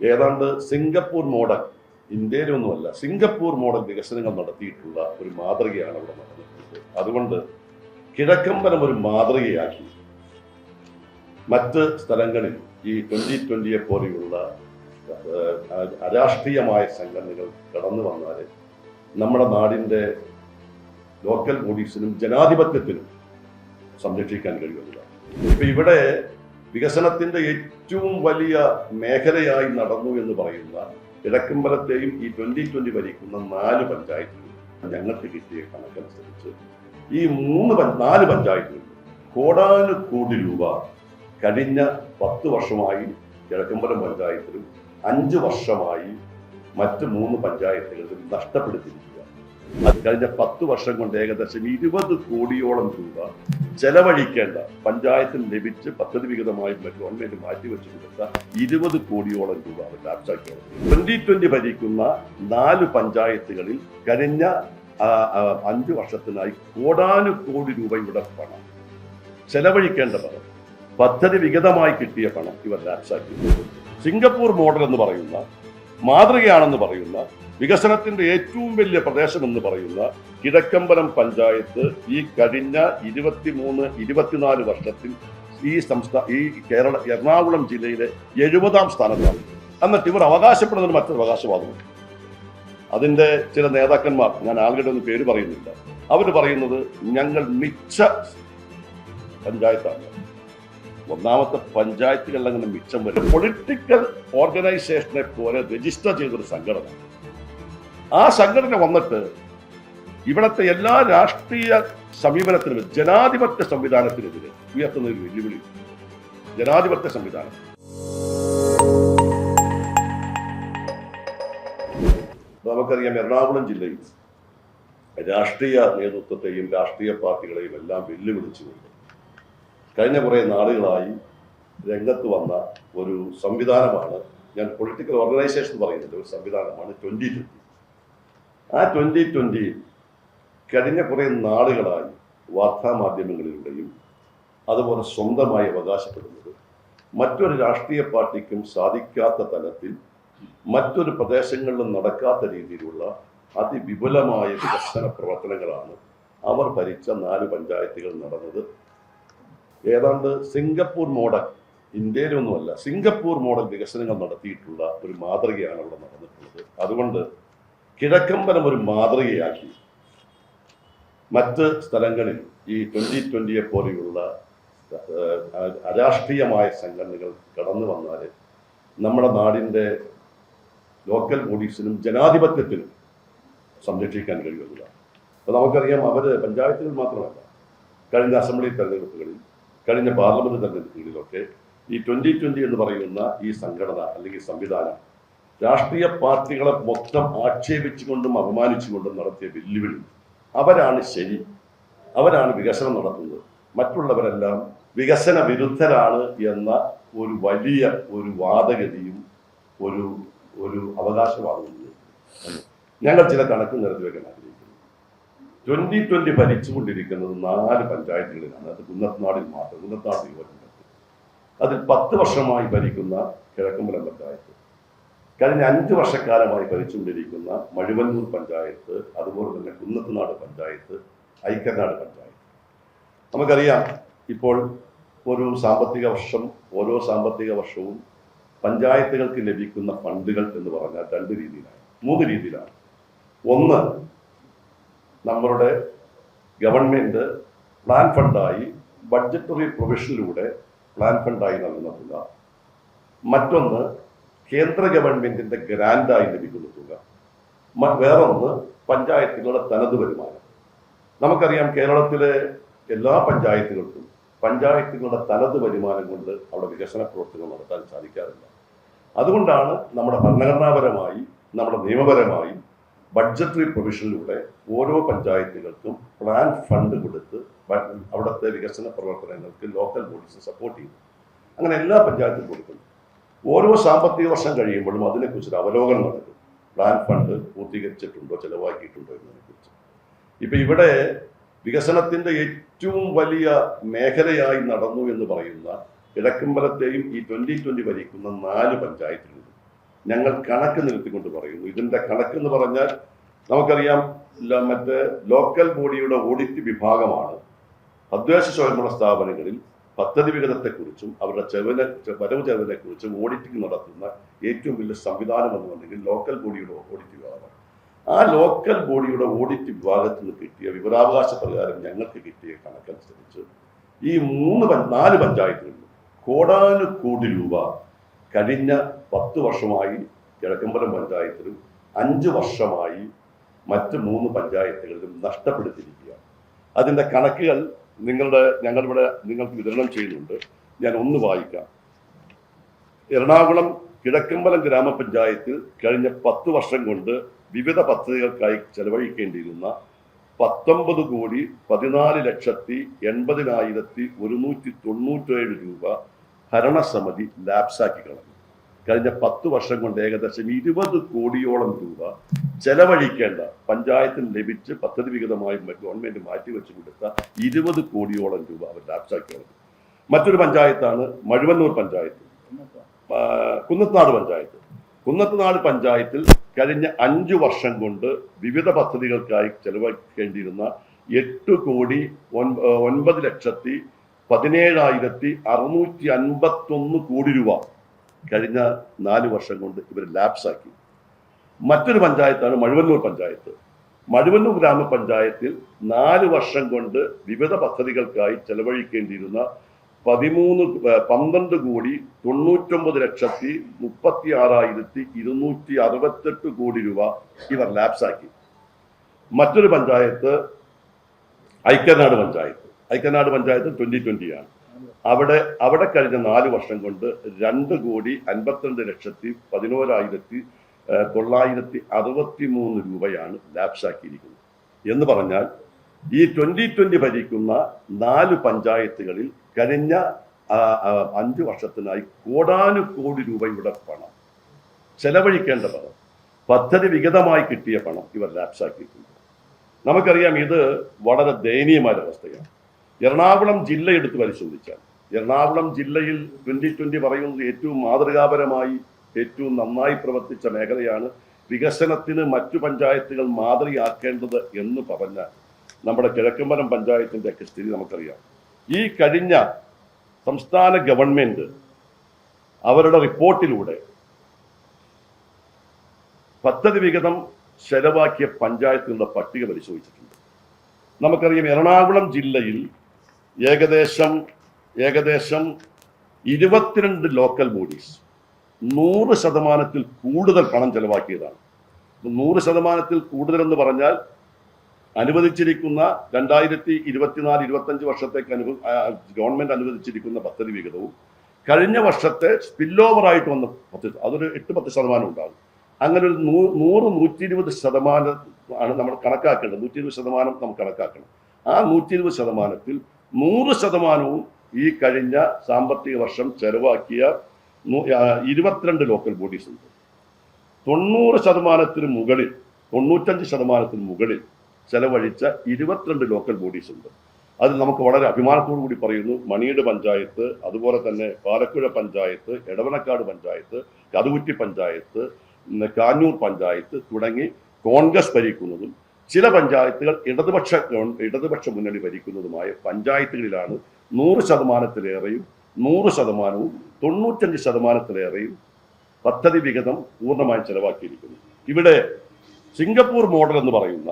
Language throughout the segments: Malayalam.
ഏതാണ്ട് സിംഗപ്പൂർ മോഡൽ ഇന്ത്യയിലൊന്നുമല്ല സിംഗപ്പൂർ മോഡൽ വികസനങ്ങൾ നടത്തിയിട്ടുള്ള ഒരു മാതൃകയാണ് അവിടെ നടന്നിട്ടുള്ളത്. അതുകൊണ്ട് കിഴക്കമ്പലം ഒരു മാതൃകയാക്കി. മറ്റ് സ്ഥലങ്ങളിൽ ഈ ട്വന്റി ട്വന്റിയെ പോലെയുള്ള അരാഷ്ട്രീയമായ സംഘടനകൾ കടന്നു വന്നാൽ നമ്മുടെ നാടിന്റെ ലോക്കൽ ബോഡീസിനും ജനാധിപത്യത്തിനും സംരക്ഷിക്കാൻ കഴിയുന്നില്ല ഇപ്പം ഇവിടെ വികസനത്തിന്റെ ഏറ്റവും വലിയ മേഖലയായി നടന്നു എന്ന് പറയുന്ന കിഴക്കമ്പലത്തെയും ഈ ട്വന്റി ട്വന്റി ഭരിക്കുന്ന നാല് പഞ്ചായത്തുകൾ ഞങ്ങൾക്ക് കിട്ടിയ കണക്കനുസരിച്ച് ഈ മൂന്ന് നാല് പഞ്ചായത്തുകളിൽ കോടാനുകോടി രൂപ കഴിഞ്ഞ പത്ത് വർഷമായി കിഴക്കമ്പലം പഞ്ചായത്തിലും അഞ്ച് വർഷമായി മറ്റ് മൂന്ന് പഞ്ചായത്തുകളിലും നഷ്ടപ്പെടുത്തിയിരിക്കുക അത് കഴിഞ്ഞ പത്ത് വർഷം കൊണ്ട് ഏകദേശം ഇരുപത് കോടിയോളം രൂപ ചെലവഴിക്കേണ്ട പഞ്ചായത്തിന് ലഭിച്ച് പദ്ധതി വിഹിതമായി ഗവൺമെന്റ് മാറ്റിവെച്ചു കൊടുത്ത ഇരുപത് കോടിയോളം രൂപ അവർ ലാപ്സാക്കിയത് ട്വന്റി ട്വന്റി ഭരിക്കുന്ന നാല് പഞ്ചായത്തുകളിൽ കഴിഞ്ഞ അഞ്ച് വർഷത്തിനായി കോടാനുകോടി രൂപയുടെ പണം ചെലവഴിക്കേണ്ട പണം പദ്ധതി വിഗതമായി കിട്ടിയ പണം ഇവർ ലാപ്സാക്കി സിംഗപ്പൂർ മോഡൽ എന്ന് പറയുന്ന മാതൃകയാണെന്ന് പറയുന്ന വികസനത്തിന്റെ ഏറ്റവും വലിയ പ്രദേശം എന്ന് പറയുന്ന കിഴക്കമ്പലം പഞ്ചായത്ത് ഈ കഴിഞ്ഞ ഇരുപത്തിമൂന്ന് ഇരുപത്തിനാല് വർഷത്തിൽ ഈ സംസ്ഥാന ഈ കേരള എറണാകുളം ജില്ലയിലെ എഴുപതാം സ്ഥാനത്താണ്. എന്നിട്ട് ഇവർ അവകാശപ്പെടുന്നതിന് മറ്റൊരു അവകാശവാദമുണ്ട്. അതിന്റെ ചില നേതാക്കന്മാർ ഞാൻ ആളുകളുടെ ഒന്നും പേര് പറയുന്നില്ല. അവർ പറയുന്നത് ഞങ്ങൾ മിച്ച പഞ്ചായത്താണ്. ഒന്നാമത്തെ പഞ്ചായത്തുകളിൽ അങ്ങനെ മിച്ചം വരും പൊളിറ്റിക്കൽ ഓർഗനൈസേഷനെ പോലെ രജിസ്റ്റർ ചെയ്തൊരു സംഘടന. ആ സംഘടന വന്നിട്ട് ഇവിടത്തെ എല്ലാ രാഷ്ട്രീയ സമീപനത്തിനും ജനാധിപത്യ സംവിധാനത്തിനെതിരെ ഉയർത്തുന്ന ഒരു വെല്ലുവിളി. ജനാധിപത്യ സംവിധാനം. നമുക്കറിയാം എറണാകുളം ജില്ലയിൽ രാഷ്ട്രീയ നേതൃത്വത്തെയും രാഷ്ട്രീയ പാർട്ടികളെയും എല്ലാം വെല്ലുവിളിച്ചുകൊണ്ട് കഴിഞ്ഞ കുറേ നാളുകളായി രംഗത്ത് വന്ന ഒരു സംവിധാനമാണ് ഞാൻ പൊളിറ്റിക്കൽ ഓർഗനൈസേഷൻ പറയുന്നത്. ഒരു സംവിധാനമാണ് ട്വന്റി ട്വന്റി ആ ട്വന്റി ട്വന്റി കഴിഞ്ഞ കുറേ നാളുകളായി വാർത്താമാധ്യമങ്ങളിലൂടെയും അതുപോലെ സ്വന്തമായി അവകാശപ്പെടുന്നത് മറ്റൊരു രാഷ്ട്രീയ പാർട്ടിക്കും സാധിക്കാത്ത തലത്തിൽ മറ്റൊരു പ്രദേശങ്ങളിലും നടക്കാത്ത രീതിയിലുള്ള അതിവിപുലമായ വികസന പ്രവർത്തനങ്ങളാണ് അവർ ഭരിച്ച നാല് പഞ്ചായത്തുകൾ നടന്നത്. ഏതാണ്ട് സിംഗപ്പൂർ മോഡൽ ഇന്ത്യയിലൊന്നുമല്ല സിംഗപ്പൂർ മോഡൽ വികസനങ്ങൾ നടത്തിയിട്ടുള്ള ഒരു മാതൃകയാണ് അവിടെ നടന്നിട്ടുള്ളത്. അതുകൊണ്ട് കിഴക്കമ്പലം ഒരു മാതൃകയാക്കി. മറ്റ് സ്ഥലങ്ങളിൽ ഈ ട്വന്റി ട്വന്റിയെ പോലെയുള്ള അരാഷ്ട്രീയമായ സംഘടനകൾ കടന്നു വന്നാൽ നമ്മുടെ നാടിന്റെ ലോക്കൽ ബോഡീസിനും ജനാധിപത്യത്തിനും സംരക്ഷിക്കാൻ കഴിയുന്നില്ല അപ്പോൾ നമുക്കറിയാം അവർ പഞ്ചായത്തുകൾ മാത്രമല്ല കഴിഞ്ഞ അസംബ്ലി തെരഞ്ഞെടുപ്പുകളിൽ കഴിഞ്ഞ പാർലമെന്റ് തെരഞ്ഞെടുപ്പുകളിലൊക്കെ ഈ ട്വന്റി ട്വന്റി എന്ന് പറയുന്ന ഈ സംഘടന അല്ലെങ്കിൽ സംവിധാനം രാഷ്ട്രീയ പാർട്ടികളെ മൊത്തം ആക്ഷേപിച്ചുകൊണ്ടും അപമാനിച്ചുകൊണ്ടും നടത്തിയ വെല്ലുവിളി. അവരാണ് ശരി. അവരാണ് വികസനം നടത്തുന്നത്. മറ്റുള്ളവരെല്ലാം വികസന വിരുദ്ധരാണ് എന്ന ഒരു വലിയ ഒരു വാദഗതിയും ഒരു ഒരു അവകാശവാദവും ഞങ്ങൾ ചില കണക്ക് നിരത്തി വെക്കാൻ ആഗ്രഹിക്കുന്നു. ട്വന്റി ട്വന്റി ഭരിച്ചുകൊണ്ടിരിക്കുന്നത് നാല് പഞ്ചായത്തുകളിലാണ്. അത് കുന്നത്നാടിൽ മാത്രം കുന്നത്നാട് നിയോജകമണ്ഡലത്തിൽ അതിൽ പത്ത് വർഷമായി ഭരിക്കുന്ന കിഴക്കമ്പലം പഞ്ചായത്ത്. കഴിഞ്ഞ അഞ്ച് വർഷക്കാലമായി ഭരിച്ചുകൊണ്ടിരിക്കുന്ന മഴുവന്നൂർ പഞ്ചായത്ത് അതുപോലെ തന്നെ കുന്നത്തുനാട് പഞ്ചായത്ത് ഐക്യനാട് പഞ്ചായത്ത്. നമുക്കറിയാം ഇപ്പോൾ ഒരു സാമ്പത്തിക വർഷം ഓരോ സാമ്പത്തിക വർഷവും പഞ്ചായത്തുകൾക്ക് ലഭിക്കുന്ന ഫണ്ടുകൾ എന്ന് പറഞ്ഞാൽ രണ്ട് രീതിയിലാണ് മൂന്ന് രീതിയിലാണ്. ഒന്ന് നമ്മളുടെ ഗവൺമെന്റ് പ്ലാൻ ഫണ്ടായി ബഡ്ജറ്ററി പ്രൊവിഷനിലൂടെ പ്ലാൻ ഫണ്ടായി നൽകുന്ന തുക. മറ്റൊന്ന് കേന്ദ്ര ഗവൺമെന്റിന്റെ ഗ്രാൻഡായി ലഭിക്കുന്ന തുക. വേറൊന്ന് പഞ്ചായത്തുകളുടെ തനത് വരുമാനം. നമുക്കറിയാം കേരളത്തിലെ എല്ലാ പഞ്ചായത്തുകൾക്കും പഞ്ചായത്തുകളുടെ തനത് വരുമാനം കൊണ്ട് അവിടെ വികസന പ്രവർത്തനങ്ങൾ നടത്താൻ സാധിക്കാറില്ല. അതുകൊണ്ടാണ് നമ്മുടെ ഭരണഘടനാപരമായി നമ്മുടെ നിയമപരമായി ബഡ്ജറ്ററി പ്രൊവിഷനിലൂടെ ഓരോ പഞ്ചായത്തുകൾക്കും പ്ലാൻ ഫണ്ട് കൊടുത്ത് അവിടുത്തെ വികസന പ്രവർത്തനങ്ങൾക്ക് ലോക്കൽ ബോഡീസ് സപ്പോർട്ട് ചെയ്യുന്നു അങ്ങനെ എല്ലാ പഞ്ചായത്തും കൊടുക്കുന്നു. ഓരോ സാമ്പത്തിക വർഷം കഴിയുമ്പോഴും അതിനെക്കുറിച്ചൊരു അവലോകനം നടക്കും. പ്ലാൻ ഫണ്ട് പൂർത്തീകരിച്ചിട്ടുണ്ടോ ചെലവാക്കിയിട്ടുണ്ടോ എന്നതിനെക്കുറിച്ച്. ഇപ്പം ഇവിടെ വികസനത്തിന്റെ ഏറ്റവും വലിയ മേഖലയായി നടന്നു എന്ന് പറയുന്ന കിഴക്കമ്പലത്തെയും ഈ ട്വന്റി ട്വന്റി ഭരിക്കുന്ന നാല് പഞ്ചായത്തുകളിൽ ഞങ്ങൾ കണക്ക് നിർത്തിക്കൊണ്ട് പറയുന്നു. ഇതിന്റെ കണക്ക് എന്ന് പറഞ്ഞാൽ നമുക്കറിയാം മറ്റേ ലോക്കൽ ബോഡിയുടെ ഓഡിറ്റ് വിഭാഗമാണ് തദ്ദേശ സ്വയംഭരണ സ്ഥാപനങ്ങളിൽ പദ്ധതി വിഹിതത്തെക്കുറിച്ചും അവരുടെ ചെലവിനെ വരവ് ചെലവിനെക്കുറിച്ചും ഓഡിറ്റിംഗ് നടത്തുന്ന ഏറ്റവും വലിയ സംവിധാനം എന്നുണ്ടെങ്കിൽ ലോക്കൽ ബോഡിയുടെ ഓഡിറ്റ് വിഭാഗമാണ്. ആ ലോക്കൽ ബോഡിയുടെ ഓഡിറ്റ് വിഭാഗത്തിൽ നിന്ന് കിട്ടിയ വിവരാവകാശ പ്രകാരം ഞങ്ങൾക്ക് കിട്ടിയ കണക്കനുസരിച്ച് ഈ മൂന്ന് നാല് പഞ്ചായത്തുകളിലും കോടാനുകോടി രൂപ കഴിഞ്ഞ പത്ത് വർഷമായി കിഴക്കമ്പലം പഞ്ചായത്തിലും അഞ്ച് വർഷമായി മറ്റ് മൂന്ന് പഞ്ചായത്തുകളിലും നഷ്ടപ്പെടുത്തിയിരിക്കുകയാണ് അതിന്റെ കണക്കുകൾ നിങ്ങളുടെ ഞങ്ങളിവിടെ നിങ്ങൾക്ക് വിതരണം ചെയ്യുന്നുണ്ട്. ഞാൻ ഒന്ന് വായിക്കാം. എറണാകുളം കിഴക്കമ്പലം ഗ്രാമപഞ്ചായത്തിൽ കഴിഞ്ഞ പത്ത് വർഷം കൊണ്ട് വിവിധ പദ്ധതികൾക്കായി ചെലവഴിക്കേണ്ടിയിരുന്ന പത്തൊമ്പത് കോടി പതിനാല് ലക്ഷത്തി എൺപതിനായിരത്തി ഒരുന്നൂറ്റി തൊണ്ണൂറ്റേഴ് രൂപ ഭരണസമിതി ലാപ്സാക്കി കളഞ്ഞു. കഴിഞ്ഞ പത്ത് വർഷം കൊണ്ട് ഏകദേശം ഇരുപത് കോടിയോളം രൂപ ചെലവഴിക്കേണ്ട പഞ്ചായത്തിന് ലഭിച്ച് പദ്ധതി വിഹിതമായി ഗവൺമെന്റ് മാറ്റിവെച്ച് കൊടുത്ത ഇരുപത് കോടിയോളം രൂപ അവർ ലാപ്സാക്കിയുള്ളത് മറ്റൊരു പഞ്ചായത്താണ് മഴുവന്നൂർ പഞ്ചായത്ത്. കുന്നത്തനാട് പഞ്ചായത്ത്. കുന്നത്തുനാട് പഞ്ചായത്തിൽ കഴിഞ്ഞ അഞ്ചു വർഷം കൊണ്ട് വിവിധ പദ്ധതികൾക്കായി ചെലവഴിക്കേണ്ടിയിരുന്ന എട്ട് കോടി ഒൻപത് ലക്ഷത്തി പതിനേഴായിരത്തി അറുന്നൂറ്റി അൻപത്തൊന്ന് കോടി രൂപ കഴിഞ്ഞ നാല് വർഷം കൊണ്ട് ഇവർ ലാപ്സാക്കി. മറ്റൊരു പഞ്ചായത്താണ് മഴുവന്നൂർ പഞ്ചായത്ത്. മഴുവന്നൂർ ഗ്രാമപഞ്ചായത്തിൽ നാല് വർഷം കൊണ്ട് വിവിധ പദ്ധതികൾക്കായി ചെലവഴിക്കേണ്ടിയിരുന്ന പതിമൂന്ന് പന്ത്രണ്ട് കോടി തൊണ്ണൂറ്റൊമ്പത് ലക്ഷത്തി മുപ്പത്തി ആറായിരത്തി ഇരുന്നൂറ്റി അറുപത്തെട്ട് കോടി രൂപ ഇവർ ലാപ്സാക്കി. മറ്റൊരു പഞ്ചായത്ത് ഐക്യനാട് പഞ്ചായത്ത്. ഐക്യനാട് പഞ്ചായത്ത് ട്വന്റി ട്വന്റിയാണ് അവിടെ അവിടെ കഴിഞ്ഞ നാല് വർഷം കൊണ്ട് രണ്ട് കോടി അൻപത്തിരണ്ട് ലക്ഷത്തി പതിനോരായിരത്തി തൊള്ളായിരത്തി അറുപത്തി മൂന്ന് രൂപയാണ് ലാപ്സാക്കിയിരിക്കുന്നത്. എന്ന് പറഞ്ഞാൽ ഈ ട്വന്റി ട്വന്റി ഭരിക്കുന്ന നാല് പഞ്ചായത്തുകളിൽ കഴിഞ്ഞ അഞ്ച് വർഷത്തിനായി കോടാനുകോടി രൂപയുടെ പണം ചെലവഴിക്കേണ്ട പണം പദ്ധതി വിഹിതമായി കിട്ടിയ പണം ഇവർ ലാപ്സാക്കിയിട്ടുണ്ട്. നമുക്കറിയാം ഇത് വളരെ ദയനീയമായ അവസ്ഥയാണ്. എറണാകുളം ജില്ല എടുത്ത് പരിശോധിച്ചാൽ എറണാകുളം ജില്ലയിൽ ട്വന്റി ട്വന്റി പറയുന്നത് ഏറ്റവും മാതൃകാപരമായി ഏറ്റവും നന്നായി പ്രവർത്തിച്ച മേഖലയാണ്. വികസനത്തിന് മറ്റു പഞ്ചായത്തുകൾ മാതൃകയാക്കേണ്ടത് എന്ന് പറഞ്ഞ നമ്മുടെ കിഴക്കമ്പലം പഞ്ചായത്തിന്റെ ഒക്കെ സ്ഥിതി നമുക്കറിയാം. ഈ കഴിഞ്ഞ സംസ്ഥാന ഗവൺമെന്റ് അവരുടെ റിപ്പോർട്ടിലൂടെ പദ്ധതി വിഹിതം ചെലവാക്കിയ പഞ്ചായത്തുകളുടെ പട്ടിക പരിശോധിച്ചിട്ടുണ്ട്. നമുക്കറിയാം എറണാകുളം ജില്ലയിൽ ഏകദേശം ഏകദേശം ഇരുപത്തിരണ്ട് ലോക്കൽ ബോഡീസ് നൂറ് ശതമാനത്തിൽ കൂടുതൽ പണം ചെലവാക്കിയതാണ്. നൂറ് ശതമാനത്തിൽ കൂടുതൽ എന്ന് പറഞ്ഞാൽ അനുവദിച്ചിരിക്കുന്ന രണ്ടായിരത്തി ഇരുപത്തിനാല് ഇരുപത്തഞ്ച് വർഷത്തേക്ക് അനു ഗവൺമെന്റ് അനുവദിച്ചിരിക്കുന്ന പദ്ധതി വിഹിതവും കഴിഞ്ഞ വർഷത്തെ സ്പിൽ ഓവർ ആയിട്ട് വന്ന പദ്ധതി അതൊരു എട്ട് പത്ത് ശതമാനം ഉണ്ടാകും. അങ്ങനെ ഒരു നൂ നൂറ് നൂറ്റി ഇരുപത് ശതമാനം ആണ് നമ്മൾ കണക്കാക്കേണ്ടത്. നൂറ്റി ഇരുപത് ശതമാനം നമുക്ക് കണക്കാക്കണം. ആ നൂറ്റി ഇരുപത് ശതമാനത്തിൽ നൂറ് ശതമാനവും ഈ കഴിഞ്ഞ സാമ്പത്തിക വർഷം ചെലവാക്കിയ ഇരുപത്തിരണ്ട് ലോക്കൽ ബോഡീസ് ഉണ്ട്. തൊണ്ണൂറ് ശതമാനത്തിന് മുകളിൽ തൊണ്ണൂറ്റഞ്ച് ശതമാനത്തിന് മുകളിൽ ചെലവഴിച്ച ഇരുപത്തിരണ്ട് ലോക്കൽ ബോഡീസ് ഉണ്ട്. അത് നമുക്ക് വളരെ അഭിമാനത്തോടു കൂടി പറയുന്നു. മണിയുടെ പഞ്ചായത്ത് അതുപോലെ തന്നെ പാലക്കുഴ പഞ്ചായത്ത് എടവനക്കാട് പഞ്ചായത്ത് കതുകുറ്റി പഞ്ചായത്ത് കാഞ്ഞൂർ പഞ്ചായത്ത് തുടങ്ങി കോൺഗ്രസ് ഭരിക്കുന്നതും ചില പഞ്ചായത്തുകൾ ഇടതുപക്ഷ ഇടതുപക്ഷ മുന്നണി ഭരിക്കുന്നതുമായ പഞ്ചായത്തുകളിലാണ് നൂറ് ശതമാനത്തിലേറെയും നൂറ് ശതമാനവും തൊണ്ണൂറ്റഞ്ച് ശതമാനത്തിലേറെയും പദ്ധതി വിഹിതം പൂർണമായി ചെലവാക്കിയിരിക്കുന്നു. ഇവിടെ സിംഗപ്പൂർ മോഡൽ എന്ന് പറയുന്ന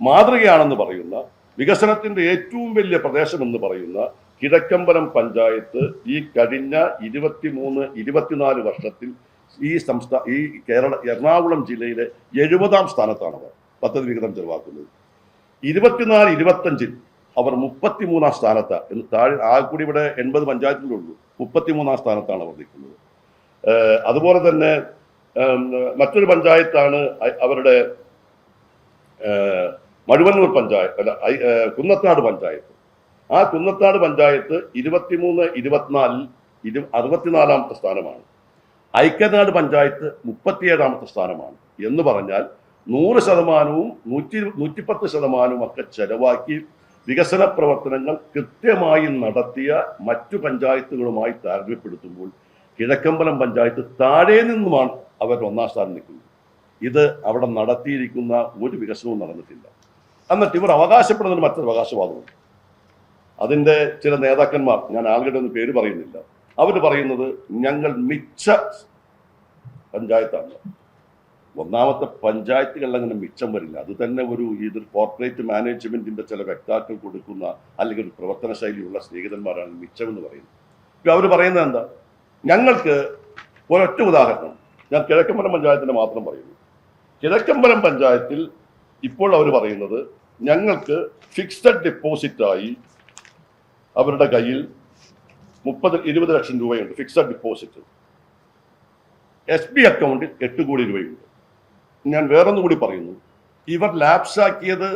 മാതൃകയാണെന്ന് പറയുന്ന വികസനത്തിന്റെ ഏറ്റവും വലിയ പ്രദേശം എന്ന് പറയുന്ന കിഴക്കമ്പലം പഞ്ചായത്ത് ഈ കഴിഞ്ഞ ഇരുപത്തിമൂന്ന് ഇരുപത്തിനാല് വർഷത്തിൽ ഈ സംസ്ഥാന ഈ കേരള എറണാകുളം ജില്ലയിലെ എഴുപതാം സ്ഥാനത്താണ് പദ്ധതി വിഹിതം ചെലവാക്കുന്നത്. ഇരുപത്തിനാല് ഇരുപത്തഞ്ചിൽ അവർ മുപ്പത്തിമൂന്നാം സ്ഥാനത്താണ് എന്ന് താഴെ ആ കൂടി ഇവിടെ എൺപത് പഞ്ചായത്തിലുള്ളൂ മുപ്പത്തിമൂന്നാം സ്ഥാനത്താണ് അവർ നിൽക്കുന്നത് അതുപോലെ തന്നെ മറ്റൊരു പഞ്ചായത്താണ് അവരുടെ മഴുവന്നൂർ പഞ്ചായത്ത് അല്ല കുന്നത്താട് പഞ്ചായത്ത്. ആ കുന്നത്താട് പഞ്ചായത്ത് ഇരുപത്തിമൂന്ന് ഇരുപത്തിനാലിൽ ഇരു അറുപത്തിനാലാമത്തെ സ്ഥാനമാണ്. ഐക്യനാട് പഞ്ചായത്ത് മുപ്പത്തിയേഴാമത്തെ സ്ഥാനമാണ്. എന്ന് പറഞ്ഞാൽ നൂറ് ശതമാനവും നൂറ്റി നൂറ്റിപ്പത്ത് ശതമാനവും ഒക്കെ ചെലവാക്കി വികസന പ്രവർത്തനങ്ങൾ കൃത്യമായി നടത്തിയ മറ്റു പഞ്ചായത്തുകളുമായി താരതമ്യപ്പെടുത്തുമ്പോൾ കിഴക്കമ്പലം പഞ്ചായത്ത് താഴെ നിന്നുമാണ് അവർ ഒന്നാം സ്ഥാനം നിൽക്കുന്നത്. ഇത് അവിടെ നടത്തിയിരിക്കുന്ന ഒരു വികസനവും നടന്നിട്ടില്ല. എന്നിട്ട് ഇവർ അവകാശപ്പെടുന്നതിന് മറ്റൊരു അവകാശവാദമുണ്ട്. അതിന്റെ ചില നേതാക്കന്മാർ ഞാൻ ആളുകളുടെ ഒന്നും പേര് പറയുന്നില്ല. അവർ പറയുന്നത് ഞങ്ങൾ മിച്ച പഞ്ചായത്താണ്. ഒന്നാമത്തെ പഞ്ചായത്തുകളിൽ അങ്ങനെ മിച്ചം വരില്ല. അത് തന്നെ ഒരു ഇത് കോർപ്പറേറ്റ് മാനേജ്മെന്റിന്റെ ചില വ്യക്താക്കൾ കൊടുക്കുന്ന അല്ലെങ്കിൽ ഒരു പ്രവർത്തന ശൈലിയുള്ള സ്നേഹിതന്മാരാണ് മിച്ചം എന്ന് പറയുന്നത്. ഇപ്പൊ അവർ പറയുന്നത് എന്താ? ഞങ്ങൾക്ക് ഒരൊറ്റ ഉദാഹരണം. ഞാൻ കിഴക്കമ്പലം പഞ്ചായത്തിന്റെ മാത്രം പറയുന്നു. കിഴക്കമ്പലം പഞ്ചായത്തിൽ ഇപ്പോൾ അവർ പറയുന്നത് ഞങ്ങൾക്ക് ഫിക്സഡ് ഡെപ്പോസിറ്റായി അവരുടെ കയ്യിൽ മുപ്പത് ഇരുപത് ലക്ഷം രൂപയുണ്ട്. ഫിക്സഡ് ഡിപ്പോസിറ്റ് എസ് ബി അക്കൗണ്ടിൽ എട്ട് കോടി രൂപയുണ്ട്. ഞാൻ വേറൊന്നും കൂടി പറയുന്നു. ഇവർ ലാപ്സാക്കിയത്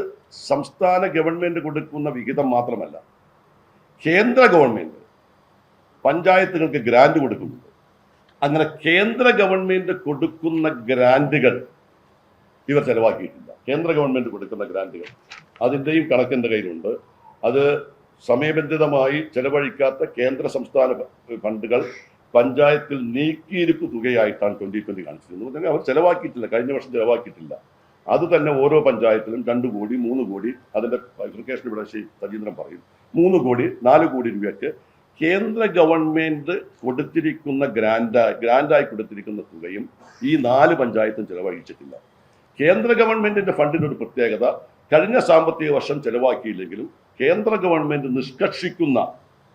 സംസ്ഥാന ഗവൺമെന്റ് കൊടുക്കുന്ന വിഹിതം മാത്രമല്ല. കേന്ദ്ര ഗവൺമെന്റ് പഞ്ചായത്തുകൾക്ക് ഗ്രാന്റ് കൊടുക്കുന്നുണ്ട്. അങ്ങനെ കേന്ദ്ര ഗവൺമെന്റ് കൊടുക്കുന്ന ഗ്രാന്റുകൾ ഇവർ ചെലവാക്കിയിട്ടില്ല. കേന്ദ്ര ഗവൺമെന്റ് കൊടുക്കുന്ന ഗ്രാന്റുകൾ അതിന്റെയും കണക്കെന്റെ കയ്യിലുണ്ട്. അത് സമയബന്ധിതമായി ചെലവഴിക്കാത്ത കേന്ദ്ര സംസ്ഥാന ഫണ്ടുകൾ പഞ്ചായത്തിൽ നീക്കിയിരിപ്പ് തുകയായിട്ടാണ് ട്വന്റി ട്വന്റി കാണിച്ചിരുന്നത്. തന്നെ അവർ ചെലവാക്കിയിട്ടില്ല. കഴിഞ്ഞ വർഷം ചെലവാക്കിയിട്ടില്ല. അത് തന്നെ ഓരോ പഞ്ചായത്തിലും രണ്ട് കോടി മൂന്ന് കോടി അതിന്റെ ബൈഫിക്കേഷൻ ഇവിടെ ശ്രീ സജീന്ദ്രൻ പറയും. മൂന്ന് കോടി നാല് കോടി രൂപയ്ക്ക് കേന്ദ്ര ഗവൺമെന്റ് കൊടുത്തിരിക്കുന്ന ഗ്രാൻഡായി ഗ്രാൻഡായി കൊടുത്തിരിക്കുന്ന തുകയും ഈ നാല് പഞ്ചായത്തും ചെലവഴിച്ചിട്ടില്ല. കേന്ദ്ര ഗവൺമെന്റിന്റെ ഫണ്ടിന്റെ ഒരു പ്രത്യേകത കഴിഞ്ഞ സാമ്പത്തിക വർഷം ചെലവാക്കിയില്ലെങ്കിലും കേന്ദ്ര ഗവൺമെന്റ് നിഷ്കർഷിക്കുന്ന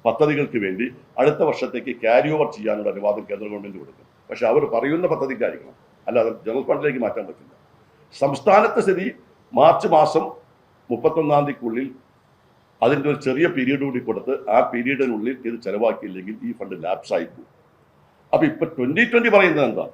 പദ്ധതികൾക്ക് വേണ്ടി അടുത്ത വർഷത്തേക്ക് ക്യാരി ഓവർ ചെയ്യാനുള്ള അനുവാദം കേന്ദ്ര ഗവൺമെന്റ് കൊടുക്കും. പക്ഷെ അവർ പറയുന്ന പദ്ധതിക്കായിരിക്കണം അല്ലാതെ ജനറൽ ഫണ്ടിലേക്ക് മാറ്റാൻ പറ്റില്ല. സംസ്ഥാനത്തെ സ്ഥിതി മാർച്ച് മാസം മുപ്പത്തൊന്നാം തീയതിക്കുള്ളിൽ അതിന്റെ ഒരു ചെറിയ പീരീഡ് കൂടി കൊടുത്ത് ആ പീരീഡിനുള്ളിൽ ഇത് ചെലവാക്കിയില്ലെങ്കിൽ ഈ ഫണ്ട് ലാപ്സ് ആയി പോകും. അപ്പൊ ഇപ്പൊ ട്വന്റി ട്വന്റി പറയുന്നത് എന്താ?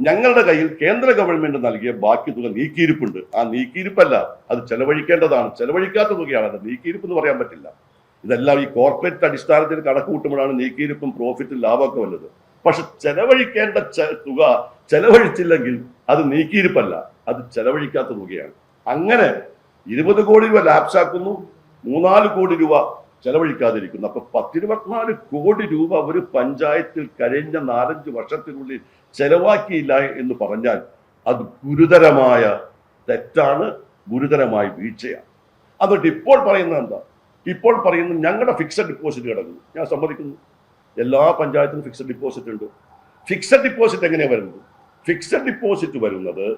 ഞങ്ങളുടെ കയ്യിൽ കേന്ദ്ര ഗവൺമെന്റ് നൽകിയ ബാക്കി തുക നീക്കിയിരിപ്പുണ്ട്. ആ നീക്കിയിരിപ്പല്ല അത് ചെലവഴിക്കേണ്ടതാണ്. ചെലവഴിക്കാത്ത തുകയാണ് അത്. നീക്കിയിരിപ്പ് എന്ന് പറയാൻ പറ്റില്ല. ഇതെല്ലാം ഈ കോർപ്പറേറ്റ് അടിസ്ഥാനത്തിൽ കണക്ക് കൂട്ടുമ്പോഴാണ് നീക്കിയിരിപ്പും പ്രോഫിറ്റും ലാഭമൊക്കെ വല്ലത് പക്ഷെ ചെലവഴിക്കേണ്ട തുക ചെലവഴിച്ചില്ലെങ്കിൽ അത് നീക്കിയിരിപ്പല്ല. അത് ചെലവഴിക്കാത്ത തുകയാണ്. അങ്ങനെ ഇരുപത് കോടി രൂപ ലാപ്സാക്കുന്നു മൂന്നാൽ കോടി രൂപ ചെലവഴിക്കാതിരിക്കുന്നു. അപ്പൊ പത്തിരുപത്തിനാല് കോടി രൂപ ഒരു പഞ്ചായത്തിൽ കഴിഞ്ഞ നാലഞ്ച് വർഷത്തിനുള്ളിൽ ചെലവാക്കിയില്ല എന്ന് പറഞ്ഞാൽ അത് ഗുരുതരമായ തെറ്റാണ് ഗുരുതരമായ വീഴ്ചയാണ്. അതുകൊണ്ട് ഇപ്പോൾ പറയുന്നത് എന്താ? ഇപ്പോൾ പറയുന്നത് ഞങ്ങളുടെ ഫിക്സഡ് ഡിപ്പോസിറ്റ് കിടക്കുന്നു. ഞാൻ സമ്മതിക്കുന്നു. എല്ലാ പഞ്ചായത്തിനും ഫിക്സഡ് ഡിപ്പോസിറ്റ് ഉണ്ട്. ഫിക്സഡ് ഡിപ്പോസിറ്റ് എങ്ങനെയാണ് വരുന്നത് ഫിക്സഡ് ഡിപ്പോസിറ്റ് വരുന്നത്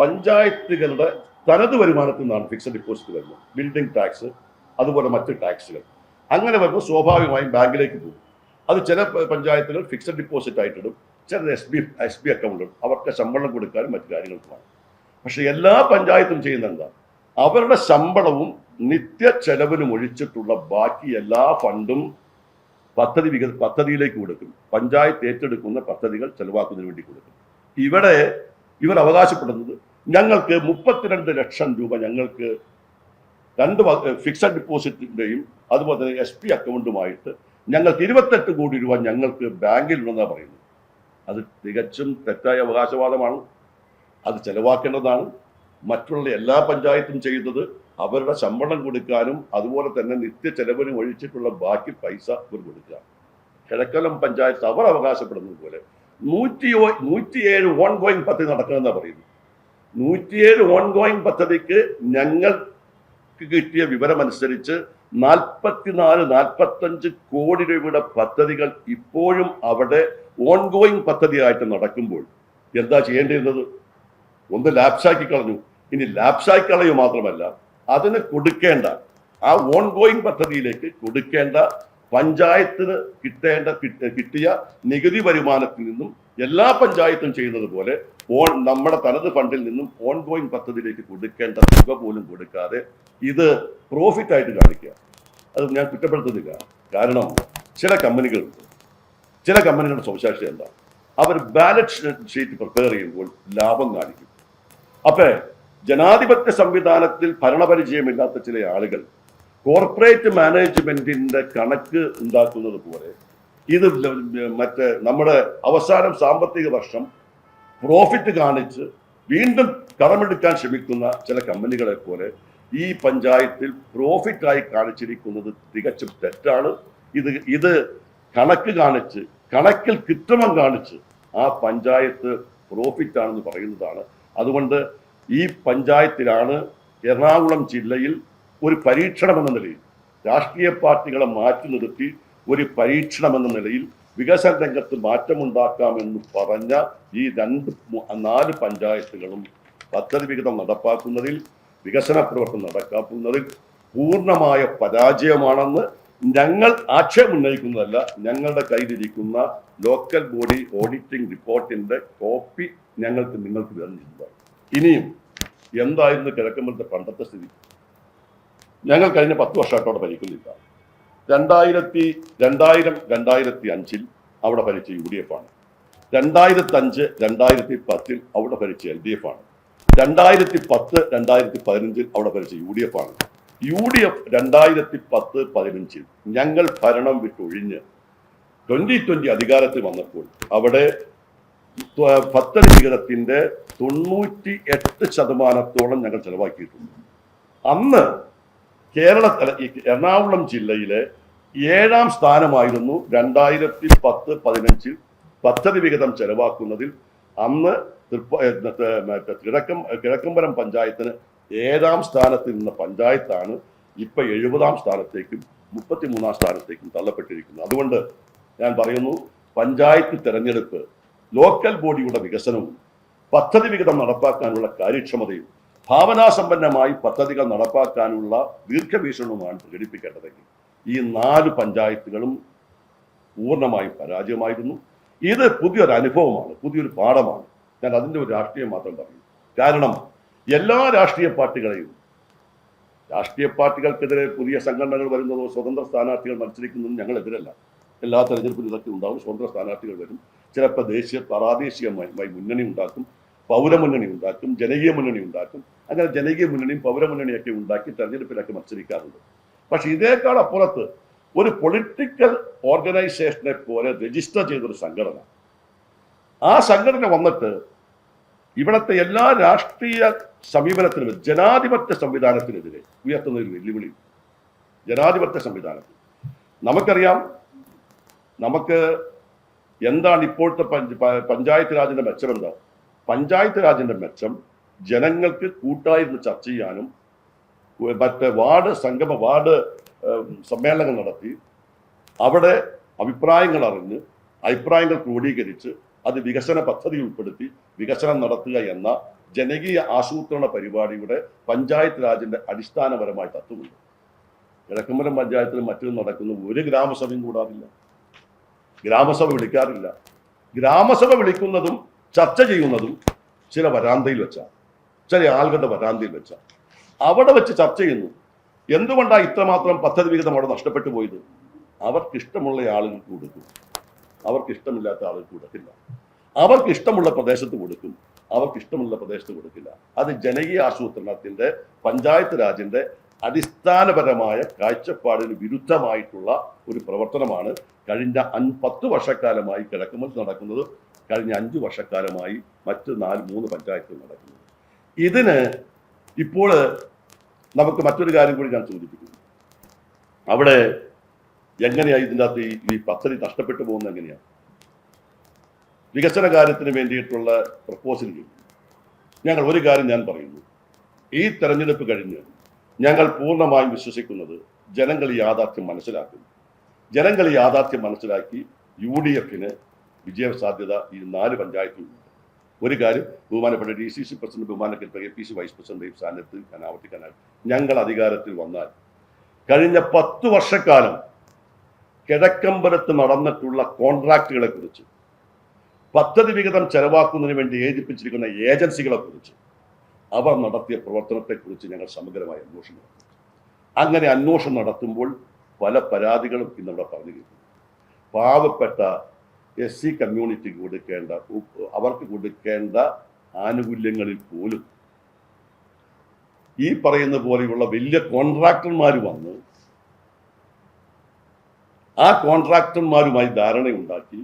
പഞ്ചായത്തുകളുടെ തനത് വരുമാനത്തിൽ നിന്നാണ് ഫിക്സഡ് ഡിപ്പോസിറ്റ് വരുന്നത്. ബിൽഡിംഗ് ടാക്സ് അതുപോലെ മറ്റ് ടാക്സുകൾ അങ്ങനെ വരുമ്പോൾ സ്വാഭാവികമായും ബാങ്കിലേക്ക് പോകും. അത് ചില പഞ്ചായത്തുകൾ ഫിക്സഡ് ഡിപ്പോസിറ്റ് ആയിട്ടിടും ചിലത് എസ് ബി എസ് ബി അക്കൗണ്ടും അവർക്ക് ശമ്പളം കൊടുക്കാനും മറ്റു കാര്യങ്ങൾക്കുമാണ് പക്ഷേ എല്ലാ പഞ്ചായത്തും ചെയ്യുന്ന എന്താ? അവരുടെ ശമ്പളവും നിത്യ ചെലവിനും ഒഴിച്ചിട്ടുള്ള ബാക്കി എല്ലാ ഫണ്ടും പദ്ധതി വിക പദ്ധതിയിലേക്ക് കൊടുക്കും. പഞ്ചായത്ത് ഏറ്റെടുക്കുന്ന പദ്ധതികൾ ചെലവാക്കുന്നതിന് വേണ്ടി കൊടുക്കും. ഇവിടെ ഇവർ അവകാശപ്പെടുന്നത് ഞങ്ങൾക്ക് മുപ്പത്തിരണ്ട് ലക്ഷം രൂപ ഞങ്ങൾക്ക് രണ്ട് ഫിക്സഡ് ഡിപ്പോസിറ്റിന്റെയും അതുപോലെ തന്നെ എസ് പി അക്കൗണ്ടുമായിട്ട് ഞങ്ങൾക്ക് ഇരുപത്തെട്ട് കോടി രൂപ ഞങ്ങൾക്ക് ബാങ്കിൽ ഉണ്ടെന്നാണ് പറയുന്നത്. അത് തികച്ചും തെറ്റായ അവകാശവാദമാണ്. അത് ചെലവാക്കേണ്ടതാണ്. മറ്റുള്ള എല്ലാ പഞ്ചായത്തും ചെയ്യുന്നത് അവരുടെ ശമ്പളം കൊടുക്കാനും അതുപോലെ തന്നെ നിത്യ ചെലവിന് ഒഴിച്ചിട്ടുള്ള ബാക്കി പൈസ ഇവർ കൊടുക്കുക. കിഴക്കലം പഞ്ചായത്ത് അവർ അവകാശപ്പെടുന്നത് പോലെ നൂറ്റി നൂറ്റിയേഴ് ഓൺ ഗോയിങ് പദ്ധതി നടക്കണമെന്നാണ് പറയുന്നത്. നൂറ്റിയേഴ് ഓൺ ഗോയിങ് പദ്ധതിക്ക് ഞങ്ങൾക്ക് കിട്ടിയ വിവരമനുസരിച്ച് നാൽപ്പത്തിനാല് നാൽപ്പത്തഞ്ച് കോടി രൂപയുടെ പദ്ധതികൾ ഇപ്പോഴും അവിടെ ഓൺ ഗോയിങ് പദ്ധതിയായിട്ട് നടക്കുമ്പോൾ എന്താ ചെയ്യേണ്ടിയിരുന്നത്? ഒന്ന് ലാപ്സാക്കി കളഞ്ഞു. ഇനി ലാപ്സാക്കി കളയു മാത്രമല്ല അതിന് കൊടുക്കേണ്ട ആ ഓൺ ഗോയിങ് പദ്ധതിയിലേക്ക് കൊടുക്കേണ്ട പഞ്ചായത്തിന് കിട്ടേണ്ട കിട്ടിയ നികുതി വരുമാനത്തിൽ നിന്നും എല്ലാ പഞ്ചായത്തും ചെയ്യുന്നത് പോലെ ഓൺ നമ്മുടെ തനത് ഫണ്ടിൽ നിന്നും ഓൺ ഗോയിങ് പദ്ധതിയിലേക്ക് കൊടുക്കേണ്ട തുക പോലും കൊടുക്കാതെ ഇത് പ്രോഫിറ്റ് ആയിട്ട് കാണിക്കുക. അത് ഞാൻ കുറ്റപ്പെടുത്തുന്നില്ല. കാരണം ചില കമ്പനികളുണ്ട് ചില കമ്പനികളുടെ സവിശേഷത എന്താ? അവർ ബാലൻസ് ഷീറ്റ് പ്രിപ്പയർ ചെയ്യുമ്പോൾ ലാഭം കാണിക്കും. അപ്പൊ ജനാധിപത്യ സംവിധാനത്തിൽ ഭരണപരിചയമില്ലാത്ത ചില ആളുകൾ കോർപ്പറേറ്റ് മാനേജ്മെന്റിന്റെ കണക്ക് ഉണ്ടാക്കുന്നത് പോലെ ഇത് മറ്റേ നമ്മുടെ അവസാനം സാമ്പത്തിക വർഷം പ്രോഫിറ്റ് കാണിച്ച് വീണ്ടും കടമെടുക്കാൻ ശ്രമിക്കുന്ന ചില കമ്പനികളെ പോലെ ഈ പഞ്ചായത്തിൽ പ്രോഫിറ്റായി കാണിച്ചിരിക്കുന്നത് തികച്ചും തെറ്റാണ്. ഇത് ഇത് കണക്ക് കാണിച്ച് കണക്കിൽ കൃത്രിമം കാണിച്ച് ആ പഞ്ചായത്ത് പ്രോഫിറ്റ് ആണെന്ന് പറയുന്നതാണ്. അതുകൊണ്ട് ഈ പഞ്ചായത്തിലാണ് എറണാകുളം ജില്ലയിൽ ഒരു പരീക്ഷണം എന്ന നിലയിൽ രാഷ്ട്രീയ പാർട്ടികളെ മാറ്റി നിർത്തി ഒരു പരീക്ഷണം എന്ന നിലയിൽ വികസന രംഗത്ത് മാറ്റമുണ്ടാക്കാമെന്ന് പറഞ്ഞ ഈ രണ്ട് നാല് പഞ്ചായത്തുകളും പദ്ധതി വിഹിതം നടപ്പാക്കുന്നതിൽ വികസന പ്രവർത്തനം നടപ്പാക്കുന്നതിൽ പൂർണമായ പരാജയമാണെന്ന് ഞങ്ങൾ ആക്ഷേപം ഉന്നയിക്കുന്നതല്ല ഞങ്ങളുടെ കയ്യിലിരിക്കുന്ന ലോക്കൽ ബോഡി ഓഡിറ്റിംഗ് റിപ്പോർട്ടിന്റെ കോപ്പി ഞങ്ങൾക്ക് നിങ്ങൾക്ക് തന്നിട്ടുണ്ട് ഇനിയും എന്തായിരുന്നു കിഴക്കമ്പലത്തെ പണ്ടത്തെ സ്ഥിതി? ഞങ്ങൾ കഴിഞ്ഞ പത്ത് വർഷമായിട്ടവിടെ ഭരിക്കുന്നില്ല. രണ്ടായിരത്തി രണ്ടായിരം രണ്ടായിരത്തി അഞ്ചിൽ അവിടെ ഭരിച്ച യു ഡി എഫ് ആണ്. രണ്ടായിരത്തി അഞ്ച് രണ്ടായിരത്തി പത്തിൽ അവിടെ ഭരിച്ച എൽ ഡി എഫ് ആണ്. രണ്ടായിരത്തി പത്ത് രണ്ടായിരത്തി പതിനഞ്ചിൽ അവിടെ ഭരിച്ച യു ഡി എഫ് ആണ്. യു ഡി എഫ് രണ്ടായിരത്തി പത്ത് പതിനഞ്ചിൽ ഞങ്ങൾ ഭരണം വിട്ടൊഴിഞ്ഞ് ട്വന്റി ട്വന്റി അധികാരത്തിൽ വന്നപ്പോൾ അവിടെ പദ്ധതി വിഹിതത്തിന്റെ തൊണ്ണൂറ്റി എട്ട് ശതമാനത്തോളം ഞങ്ങൾ ചെലവാക്കിയിട്ടുണ്ട്. അന്ന് കേരള എറണാകുളം ജില്ലയിലെ ഏഴാം സ്ഥാനമായിരുന്നു രണ്ടായിരത്തി പത്ത് പതിനഞ്ചിൽ പദ്ധതി വിഹിതം ചെലവാക്കുന്നതിൽ. അന്ന് കിഴക്കം കിഴക്കമ്പലം പഞ്ചായത്തിന് ഏഴാം സ്ഥാനത്ത് നിന്ന പഞ്ചായത്താണ് ഇപ്പൊ എഴുപതാം സ്ഥാനത്തേക്കും മുപ്പത്തിമൂന്നാം സ്ഥാനത്തേക്കും തള്ളപ്പെട്ടിരിക്കുന്നത്. അതുകൊണ്ട് ഞാൻ പറയുന്നു പഞ്ചായത്ത് തെരഞ്ഞെടുപ്പ് ലോക്കൽ ബോഡിയുടെ വികസനവും പദ്ധതി വിഹിതം നടപ്പാക്കാനുള്ള കാര്യക്ഷമതയും ഭാവനാസമ്പന്നമായി പദ്ധതികൾ നടപ്പാക്കാനുള്ള ദീർഘവീക്ഷണവുമാണ് പ്രകടിപ്പിക്കേണ്ടതെങ്കിൽ ഈ നാല് പഞ്ചായത്തുകളും പൂർണമായും പരാജയമായിരുന്നു. ഇത് പുതിയൊരു അനുഭവമാണ് പുതിയൊരു പാഠമാണ്. ഞാൻ അതിന്റെ ഒരു രാഷ്ട്രീയം മാത്രം പറയും. കാരണം എല്ലാ രാഷ്ട്രീയ പാർട്ടികളെയും രാഷ്ട്രീയ പാർട്ടികൾക്കെതിരെ പുതിയ സംഘടനകൾ വരുന്നതോ സ്വതന്ത്ര സ്ഥാനാർത്ഥികൾ മത്സരിക്കുന്നതും ഞങ്ങളെതിരല്ല. എല്ലാ തെരഞ്ഞെടുപ്പിലും ഇതൊക്കെ ഉണ്ടാവും സ്വതന്ത്ര സ്ഥാനാർത്ഥികൾ വരും. ചിലപ്പോൾ ദേശീയ പ്രാദേശികമായി മുന്നണി ഉണ്ടാക്കും പൗരമുന്നണി ഉണ്ടാക്കും ജനകീയ മുന്നണി ഉണ്ടാക്കും. അങ്ങനെ ജനകീയ മുന്നണിയും പൗരമുന്നണിയൊക്കെ ഉണ്ടാക്കി തെരഞ്ഞെടുപ്പിലൊക്കെ മത്സരിക്കാറുണ്ട്. പക്ഷെ ഇതേക്കാൾ അപ്പുറത്ത് ഒരു പൊളിറ്റിക്കൽ ഓർഗനൈസേഷനെ പോലെ രജിസ്റ്റർ ചെയ്തൊരു സംഘടന. ആ സംഘടന വന്നിട്ട് ഇവിടുത്തെ എല്ലാ രാഷ്ട്രീയ സമീപനത്തിനും ജനാധിപത്യ സംവിധാനത്തിനെതിരെ ഉയർത്തുന്ന ഒരു വെല്ലുവിളി. ജനാധിപത്യ സംവിധാനത്തിൽ. നമുക്കറിയാം നമുക്ക് എന്താണ് ഇപ്പോഴത്തെ പഞ്ചായത്ത് രാജിന്റെ മെച്ചം എന്താ? പഞ്ചായത്ത് രാജിന്റെ മെച്ചം ജനങ്ങൾക്ക് കൂട്ടായിരുന്നു ചർച്ച ചെയ്യാനും മറ്റേ വാർഡ് സംഗമ വാർഡ് സമ്മേളനങ്ങൾ നടത്തി അവിടെ അഭിപ്രായങ്ങൾ അറിഞ്ഞ് അഭിപ്രായങ്ങൾ ക്രോഡീകരിച്ച് അത് വികസന പദ്ധതി ഉൾപ്പെടുത്തി വികസനം നടത്തുക എന്ന ജനകീയ ആസൂത്രണ പരിപാടിയുടെ പഞ്ചായത്ത് രാജിന്റെ അടിസ്ഥാനപരമായ തത്വമുണ്ട് കിഴക്കമ്പലം പഞ്ചായത്തിൽ മറ്റൊന്നും നടക്കുന്ന ഒരു ഗ്രാമസഭയും കൂടാറില്ല. ഗ്രാമസഭ വിളിക്കാറില്ല. ഗ്രാമസഭ വിളിക്കുന്നതും ചർച്ച ചെയ്യുന്നതും ചില വരാന്തയിൽ വെച്ചാണ്. ചില ആളുകളുടെ വരാന്തയിൽ വെച്ചാണ്. അവിടെ വെച്ച് ചർച്ച ചെയ്യുന്നു. എന്തുകൊണ്ടാണ് ഇത്രമാത്രം പദ്ധതി വിഹിതം അവിടെ നഷ്ടപ്പെട്ടു പോയത്? അവർക്കിഷ്ടമുള്ള ആളുകൾക്ക് കൊടുക്കും. അവർക്കിഷ്ടമില്ലാത്ത ആളുകൾക്ക് കൊടുക്കില്ല. അവർക്ക് ഇഷ്ടമുള്ള പ്രദേശത്ത് കൊടുക്കും. അവർക്ക് ഇഷ്ടമുള്ള പ്രദേശത്ത് കൊടുക്കില്ല. അത് ജനകീയ ആസൂത്രണത്തിന്റെ പഞ്ചായത്ത് രാജിന്റെ അടിസ്ഥാനപരമായ കാഴ്ചപ്പാടിന് വിരുദ്ധമായിട്ടുള്ള ഒരു പ്രവർത്തനമാണ് കഴിഞ്ഞ അഞ്ച് പത്ത് വർഷക്കാലമായി കിഴക്കുമ്പോൾ നടക്കുന്നത് കഴിഞ്ഞ അഞ്ച് വർഷക്കാലമായി മറ്റ് നാല് മൂന്ന് പഞ്ചായത്തുകൾ നടക്കുന്നത്. ഇതിന് ഇപ്പോൾ നമുക്ക് മറ്റൊരു കാര്യം കൂടി ഞാൻ സൂചിപ്പിക്കുന്നു. അവിടെ എങ്ങനെയാണ് ഇതിന്റെ അകത്ത് ഈ പദ്ധതി നഷ്ടപ്പെട്ടു പോകുന്നത് എങ്ങനെയാണ് വികസന കാര്യത്തിന് വേണ്ടിയിട്ടുള്ള പ്രപ്പോസലുകൾ ഞങ്ങൾ ഒരു കാര്യം ഞാൻ പറയുന്നു. ഈ തെരഞ്ഞെടുപ്പ് കഴിഞ്ഞ് ഞങ്ങൾ പൂർണമായും വിശ്വസിക്കുന്നത് ജനങ്ങൾ യാഥാർത്ഥ്യം മനസ്സിലാക്കുന്നു ജനങ്ങൾ യാഥാർത്ഥ്യം മനസ്സിലാക്കി യു ഡി എഫിന് വിജയ സാധ്യത ഈ നാല് പഞ്ചായത്തുകളുണ്ട് ഒരു കാര്യം ബഹുമാനപ്പെട്ട ഡി സി സി പ്രസിഡന്റ് ബഹുമാനപ്പെട്ട A P C vice president സ്ഥാനത്ത് ഞാൻ ആവർത്തിക്കാനായി ഞങ്ങൾ അധികാരത്തിൽ വന്നാൽ കഴിഞ്ഞ പത്ത് വർഷക്കാലം കിഴക്കമ്പലത്ത് നടന്നിട്ടുള്ള കോൺട്രാക്റ്റുകളെ കുറിച്ച് പദ്ധതി വിഹിതം ചെലവാക്കുന്നതിന് വേണ്ടി ഏൽപ്പിച്ചിരിക്കുന്ന ഏജൻസികളെ കുറിച്ച് അവർ നടത്തിയ പ്രവർത്തനത്തെക്കുറിച്ച് ഞങ്ങൾ സമഗ്രമായി അന്വേഷണം നടത്തി. അങ്ങനെ അന്വേഷണം നടത്തുമ്പോൾ പല പരാതികളും ഇന്നിവിടെ പറഞ്ഞു കേൾക്കുന്നു പാവപ്പെട്ട എസ് സി കമ്മ്യൂണിറ്റിക്ക് കൊടുക്കേണ്ട അവർക്ക് കൊടുക്കേണ്ട ആനുകൂല്യങ്ങളിൽ പോലും ഈ പറയുന്ന പോലെയുള്ള വലിയ കോൺട്രാക്ടർമാർ വന്ന് ആ കോൺട്രാക്ടർമാരുമായി ധാരണയുണ്ടാക്കി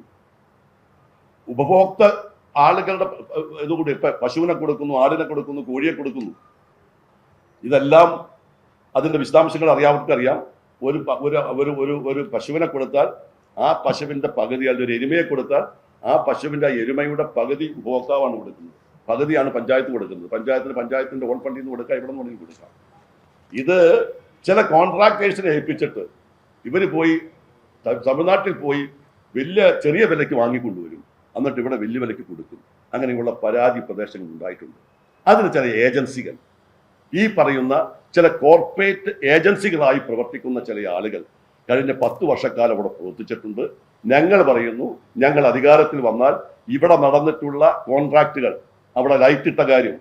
ഉപഭോക്ത ആളുകളുടെ ഇതുകൂടി ഇപ്പൊ പശുവിനെ കൊടുക്കുന്നു ആടിനെ കൊടുക്കുന്നു കോഴിയെ കൊടുക്കുന്നു. ഇതെല്ലാം അതിന്റെ വിശദാംശങ്ങൾ അറിയാവുന്നവർക്ക് അറിയാം ഒരു ഒരു ഒരു ഒരു പശുവിനെ കൊടുത്താൽ ആ പശുവിന്റെ പകുതി അല്ലെങ്കിൽ ഒരു എരുമയെ കൊടുത്താൽ ആ പശുവിന്റെ എരുമയുടെ പകുതി ഉപഭോക്താവാണ് കൊടുക്കുന്നത്. പകുതിയാണ് പഞ്ചായത്ത് കൊടുക്കുന്നത്. പഞ്ചായത്തിന് പഞ്ചായത്തിന്റെ ഓൺ ഫണ്ടിൽ നിന്ന് കൊടുക്കാം ഇവിടെ നിന്ന് കൊടുക്കാം. ഇത് ചില കോൺട്രാക്ടേഴ്സിനെ ഏൽപ്പിച്ചിട്ട് ഇവർ പോയി തമിഴ്നാട്ടിൽ പോയി വലിയ ചെറിയ വിലയ്ക്ക് വാങ്ങിക്കൊണ്ടുവരും. എന്നിട്ട് ഇവിടെ വെല്ലുവിളിക്ക് കൊടുക്കും അങ്ങനെയുള്ള പരാതി പ്രദേശങ്ങൾ ഉണ്ടായിട്ടുണ്ട്. അതിന് ചില ഏജൻസികൾ ഈ പറയുന്ന ചില കോർപ്പറേറ്റ് ഏജൻസികളായി പ്രവർത്തിക്കുന്ന ചില ആളുകൾ കഴിഞ്ഞ പത്ത് വർഷക്കാലം അവിടെ പ്രവർത്തിച്ചിട്ടുണ്ട്. ഞങ്ങൾ പറയുന്നു ഞങ്ങൾ അധികാരത്തിൽ വന്നാൽ ഇവിടെ നടന്നിട്ടുള്ള കോൺട്രാക്റ്റുകൾ അവിടെ ലൈറ്റ് ഇട്ട കാര്യം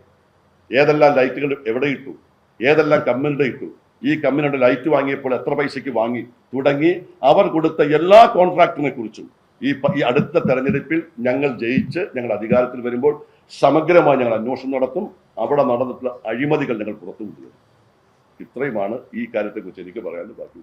ഏതെല്ലാം ലൈറ്റുകൾ എവിടെ ഇട്ടു ഏതെല്ലാം കമ്പനിയുടെ ഇട്ടു ഈ കമ്പനിയുടെ ലൈറ്റ് വാങ്ങിയപ്പോൾ എത്ര പൈസയ്ക്ക് വാങ്ങി തുടങ്ങി അവർ കൊടുത്ത എല്ലാ കോൺട്രാക്റ്റിനെ കുറിച്ചും ഈ ഈ അടുത്ത തെരഞ്ഞെടുപ്പിൽ ഞങ്ങൾ ജയിച്ച് ഞങ്ങൾ അധികാരത്തിൽ വരുമ്പോൾ സമഗ്രമായി ഞങ്ങൾ അന്വേഷണം നടത്തും. അവിടെ നടന്നിട്ടുള്ള അഴിമതികൾ ഞങ്ങൾ പുറത്തു കൊണ്ടുവരും ഇത്രയുമാണ് ഈ കാര്യത്തെക്കുറിച്ച് എനിക്ക് പറയാൻ ബാക്കി